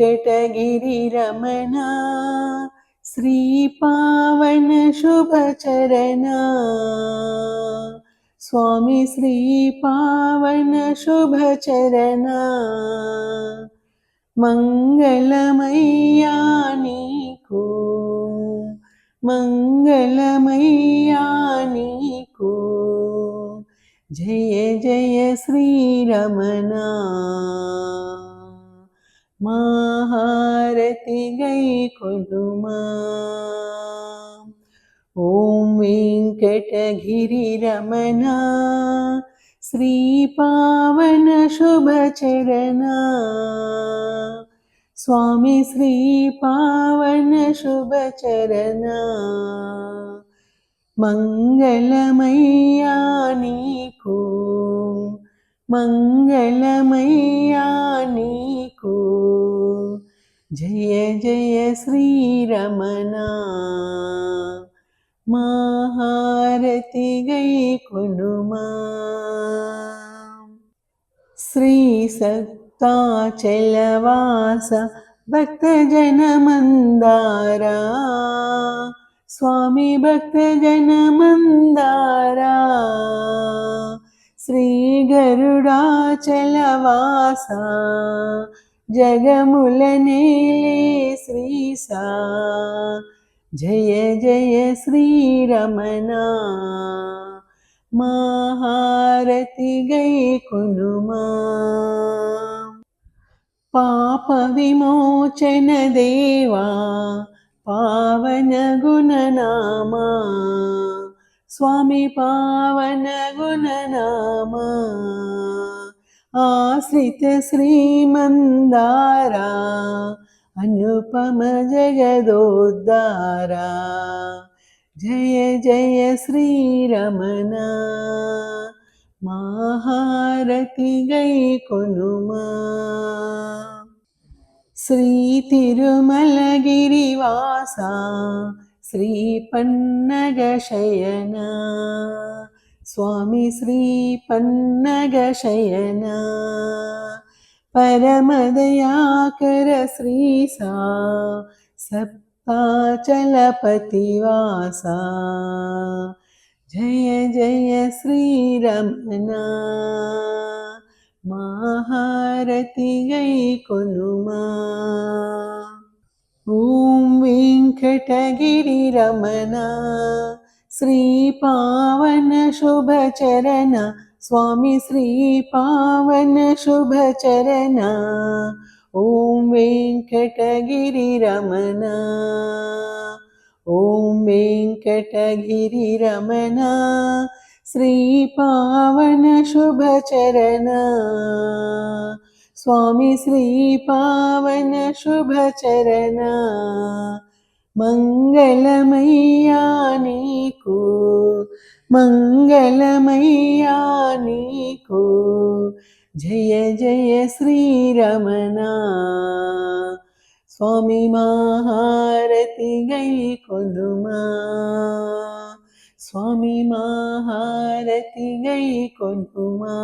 वेङ्कटगिरिरमणा श्रीपावन शुभचरणा स्वामी श्रीपावन शुभचरणा मङ्गलमय्या नीकु मङ्गलमय्या नीकु जय जय श्रीरमणा। महारति गै कुलुमा ॐ वेङ्कटगिरिरमणा श्रीपावन शुभचरणा स्वामी श्रीपावन शुभचरणा मङ्गलमय्या नीकु मङ्गलमय्या जय जय श्रीरमणा। महारति गै कुलुमा श्रीसत्ताचलवास भक्तजनमन्दारा स्वामी भक्तजनमन्दारा श्रीगरुडाचलवासा జగములనేలే శ్రీసా. జయ జయ శ్రీరమణ. మహారతి గై కునుమా. పాప విమోచన దేవా పావన గుణనామా స్వామి పావన గుణనామా आश्रित श्रीमन्दारा अनुपम जगदोद्धारा जय जय श्रीरमणा महारति गै कुलुमा श्रीतिरुमलगिरिवासा श्रीपन्नगशयना स्वामी श्रीपन्नगशयना परमदयाकर श्रीसा सप्ताचलपतिवासा। जय जय श्रीरमणा महारति गै कुलुमा ॐ वेङ्कटगिरिरमणा श्रीपावन शुभचरण। स्वामी श्रीपावन शुभचरणा। ॐ वेङ्कटगिरिरमणा ॐ वेङ्कटगिरिरमणा श्रीपावन शुभचरणा। स्वामी श्रीपावन शुभचरणा। మంగళమయ్యా నీకు మంగళమయ్యా నీకు. జయ జయ శ్రీరమణ. స్వామి మహారతి గై కొనుమా స్వామి మహారతి గై కొనుమా